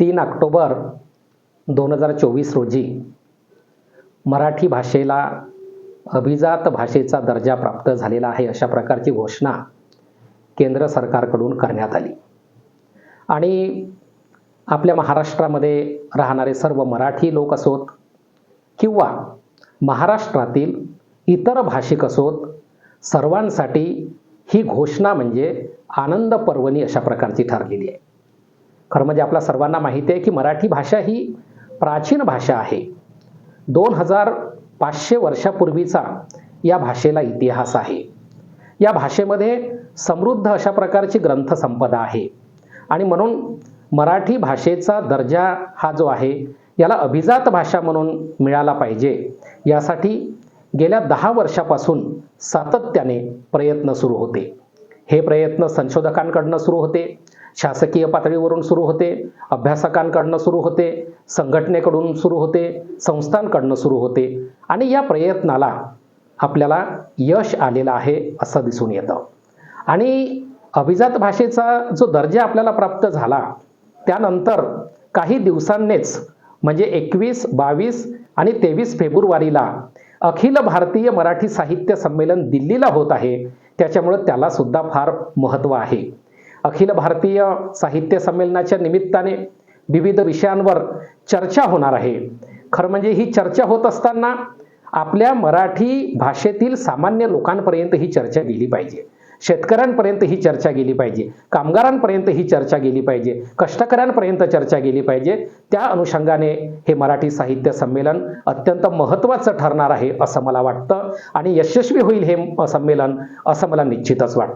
तीन ऑक्टोबर दोन हजार चोवीस रोजी मराठी भाषेला अभिजात भाषेचा दर्जा प्राप्त झालेला आहे अशा प्रकारची घोषणा केंद्र सरकारकडून करण्यात आली. आणि आपल्या महाराष्ट्रामध्ये राहणारे सर्व मराठी लोक असोत किंवा महाराष्ट्रातील इतर भाषिक असोत सर्वांसाठी ही घोषणा म्हणजे आनंद पर्वणी अशा प्रकारची ठरलेली आहे. खरं म्हणजे आपल्या सर्वांना माहिती आहे की मराठी भाषा ही प्राचीन भाषा आहे. दोन हजार पाचशे वर्षापूर्वीचा या भाषेला इतिहास आहे. या भाषेमध्ये समृद्ध अशा प्रकारची ग्रंथसंपदा आहे. आणि म्हणून मराठी भाषेचा दर्जा हा जो आहे याला अभिजात भाषा म्हणून मिळाला पाहिजे. यासाठी गेल्या दहा वर्षापासून सातत्याने प्रयत्न सुरू होते. हे प्रयत्न संशोधकांकडनं सुरू होते. शासकीय पातळीवरून सुरू होते अभ्यासकांकडनं सुरू होते संघटनेकडून सुरू होते संस्थांकडनं सुरू होते. आणि या प्रयत्नाला आपल्याला यश आलेलं आहे असं दिसून येतं. आणि अभिजात भाषेचा जो दर्जा आपल्याला प्राप्त झाला त्यानंतर काही दिवसांनीच म्हणजे एकवीस बावीस आणि तेवीस फेब्रुवारीला अखिल भारतीय मराठी साहित्य संमेलन दिल्लीला होत आहे. त्याच्यामुळं त्याला सुद्धा फार महत्त्व आहे. अखिल भारतीय साहित्य संमेलनाच्या निमित्ताने विविध विषयांवर चर्चा होणार आहे. खरं म्हणजे ही चर्चा होत असताना आपल्या मराठी भाषेतील सामान्य लोकांपर्यंत ही चर्चा गेली पाहिजे. शेतकऱ्यांपर्यंत ही चर्चा गेली पाहिजे. कामगारांपर्यंत ही चर्चा गेली पाहिजे. कष्टकऱ्यांपर्यंत चर्चा गेली पाहिजे. त्या अनुषंगाने हे मराठी साहित्य संमेलन अत्यंत महत्त्वाचं ठरणार आहे असं मला वाटतं आणि यशस्वी होईल हे संमेलन असं मला निश्चितच वाटतं.